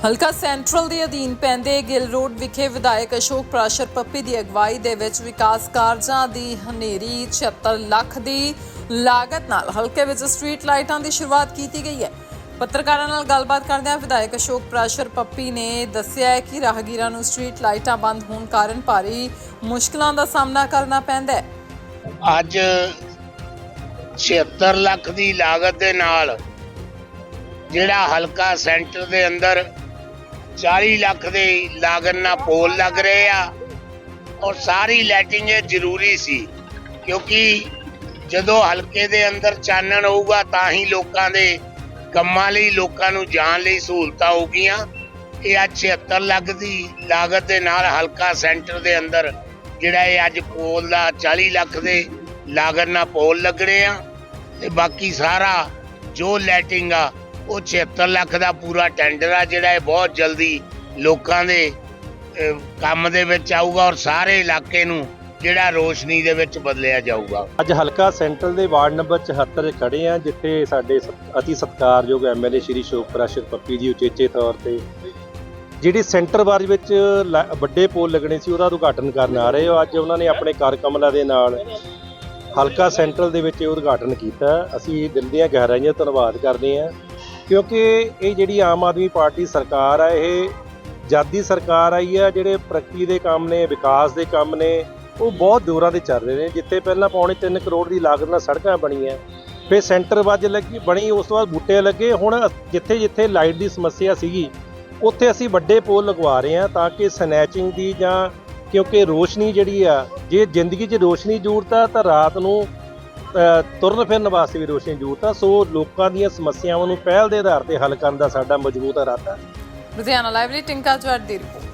ਹਲਕਾ ਸੈਂਟਰਲ ਦੇ ਅਧੀਨ ਪੈਂਦੇ ਗਿੱਲ ਰੋਡ ਵਿਖੇ ਵਿਧਾਇਕ ਅਸ਼ੋਕ ਪ੍ਰਾਸ਼ਰ ਪੱਪੀ ਦੀ ਅਗਵਾਈ ਦੇ ਵਿੱਚ ਵਿਕਾਸ ਕਾਰਜਾਂ ਦੀ ਹਨੇਰੀ 76 ਲੱਖ ਦੀ ਲਾਗਤ ਨਾਲ ਹਲਕੇ ਵਿੱਚ ਸਟਰੀਟ ਲਾਈਟਾਂ ਦੀ ਸ਼ੁਰੂਆਤ ਕੀਤੀ ਗਈ ਹੈ। ਪੱਤਰਕਾਰਾਂ ਨਾਲ ਗੱਲਬਾਤ ਕਰਦਿਆਂ ਵਿਧਾਇਕ ਅਸ਼ੋਕ ਪ੍ਰਾਸ਼ਰ ਪੱਪੀ ਨੇ ਦੱਸਿਆ ਹੈ ਕਿ ਰਾਹਗੀਰਾਂ ਨੂੰ ਸਟਰੀਟ ਲਾਈਟਾਂ ਬੰਦ ਹੋਣ ਕਾਰਨ ਭਾਰੀ ਮੁਸ਼ਕਲਾਂ ਦਾ ਸਾਹਮਣਾ ਕਰਨਾ ਪੈਂਦਾ ਹੈ। ਅੱਜ 76 ਲੱਖ ਦੀ ਲਾਗਤ ਦੇ ਨਾਲ ਜਿਹੜਾ ਹਲਕਾ ਸੈਂਟਰ ਦੇ ਅੰਦਰ 40 ਲੱਖ ਦੇ ਲਾਗਤ ਨਾਲ ਪੋਲ ਲੱਗ ਰਹੇ ਆ। ਔਰ ਸਾਰੀ ਲਾਈਟਿੰਗ ਇਹ ਜ਼ਰੂਰੀ ਸੀ, ਕਿਉਂਕਿ ਜਦੋਂ ਹਲਕੇ ਦੇ ਅੰਦਰ ਚਾਨਣ ਹੋਊਗਾ ਤਾਂ ਹੀ ਲੋਕਾਂ ਦੇ ਕੰਮਾਂ ਲਈ, ਲੋਕਾਂ ਨੂੰ ਜਾਣ ਲਈ ਸਹੂਲਤਾਂ ਹੋਗੀਆਂ ਇਹ ਅੱਜ 76 ਲੱਖ ਦੀ ਲਾਗਤ ਦੇ ਨਾਲ ਹਲਕਾ ਸੈਂਟਰ ਦੇ ਅੰਦਰ ਜਿਹੜਾ ਇਹ ਅੱਜ ਪੋਲ ਦਾ 40 ਲੱਖ ਦੇ ਲਾਗਤ ਨਾਲ ਪੋਲ ਲੱਗਣੇ ਆ। ਤੇ ਬਾਕੀ ਸਾਰਾ ਜੋ ਲਾਈਟਿੰਗ ਆ ਉਹ 76 ਲੱਖ ਦਾ ਪੂਰਾ ਟੈਂਡਰ ਆ ਜਿਹੜਾ ਇਹ ਬਹੁਤ ਜਲਦੀ ਲੋਕਾਂ ਦੇ ਕੰਮ ਦੇ ਵਿੱਚ ਆਊਗਾ ਔਰ ਸਾਰੇ ਇਲਾਕੇ ਨੂੰ ਜਿਹੜਾ ਰੋਸ਼ਨੀ ਦੇ ਵਿੱਚ ਬਦਲਿਆ ਜਾਊਗਾ। ਅੱਜ ਹਲਕਾ ਸੈਂਟਰਲ ਦੇ ਵਾਰਡ ਨੰਬਰ 74 ਖੜੇ ਆ, ਜਿੱਥੇ ਸਾਡੇ ਸਤ- ਅਤੀ ਸਤਿਕਾਰਯੋਗ ਐਮਐਲਏ ਸ਼੍ਰੀ ਸ਼ੋਕ ਪ੍ਰਾਸ਼ਰ ਪੱਪੀ ਜੀ ਉਚੇਚੇ ਤੌਰ ਤੇ। ਜਿਹੜੀ ਸੈਂਟਰ ਵਾਰ ਵਿੱਚ ਵੱਡੇ ਪੋਲ ਲੱਗਣੇ ਸੀ, ਉਹਦਾ ਉਦਘਾਟਨ ਕਰਨ ਆ ਰਹੇ ਹੋ। ਅੱਜ ਉਹਨਾਂ ਨੇ ਆਪਣੇ ਕਰ ਕਮਲਾਂ ਦੇ ਨਾਲ ਹਲਕਾ ਸੈਂਟਰਲ ਦੇ ਵਿੱਚ ਇਹ ਉਦਘਾਟਨ ਕੀਤਾ। ਅਸੀਂ ਦਿਲ ਦੀਆਂ ਗਹਿਰਾਈਆਂ ਧੰਨਵਾਦ ਕਰਦੇ ਹਾਂ। ਕਿਉਂਕਿ ਇਹ ਜਿਹੜੀ ਆਮ ਆਦਮੀ ਪਾਰਟੀ ਸਰਕਾਰ ਆ, ਇਹ ਜਾਦੀ ਸਰਕਾਰ ਆਈ ਆ, ਜਿਹੜੇ ਪ੍ਰਗਤੀ ਦੇ ਕੰਮ ਨੇ, ਵਿਕਾਸ ਦੇ ਕੰਮ ਨੇ, ਉਹ ਬਹੁਤ ਦੂਰਾਂ ਤੇ ਚੱਲ ਰਹੇ ਨੇ। ਜਿੱਥੇ ਪਹਿਲਾਂ ਪੌਣੇ 3 ਕਰੋੜ ਦੀ ਲਾਗਤ ਨਾਲ ਸੜਕਾਂ ਬਣੀਆਂ, ਫਿਰ ਸੈਂਟਰ ਵੱਜ ਲੱਗੀ, ਬਣੀ, ਉਸ ਤੋਂ ਬਾਅਦ ਬੂਟੇ ਲੱਗੇ। ਹੁਣ ਜਿੱਥੇ ਜਿੱਥੇ ਲਾਈਟ ਦੀ ਸਮੱਸਿਆ ਸੀਗੀ, ਉੱਥੇ ਅਸੀਂ ਵੱਡੇ ਪੋਲ ਲਗਵਾ ਰਹੇ ਹਾਂ ਤਾਂ ਕਿ ਸਨੈਚਿੰਗ ਦੀ ਜਾਂ ਕਿਉਂਕਿ ਰੋਸ਼ਨੀ ਜਿਹੜੀ ਆ, ਜੇ ਜ਼ਿੰਦਗੀ 'ਚ ਰੋਸ਼ਨੀ ਜ਼ਰੂਰਤ ਆ, ਤਾਂ ਰਾਤ ਨੂੰ ਤੁਰਨ ਫਿਰਨ ਵਾਸਤੇ ਵੀ ਰੋਸ਼ਨੀ ਜ਼ਰੂਰਤ ਆ। ਸੋ ਲੋਕਾਂ ਦੀਆਂ ਸਮੱਸਿਆਵਾਂ ਨੂੰ ਪਹਿਲ ਦੇ ਆਧਾਰ ਤੇ ਹੱਲ ਕਰਨ ਦਾ ਸਾਡਾ ਮਜ਼ਬੂਤ ਇਰਾਦਾ। ਲੁਧਿਆਣਾ ਲਾਈਵ ਲਈ ਟਿੰਕਾ ਜਵਰ ਦੀ ਰਿਪੋਰਟ।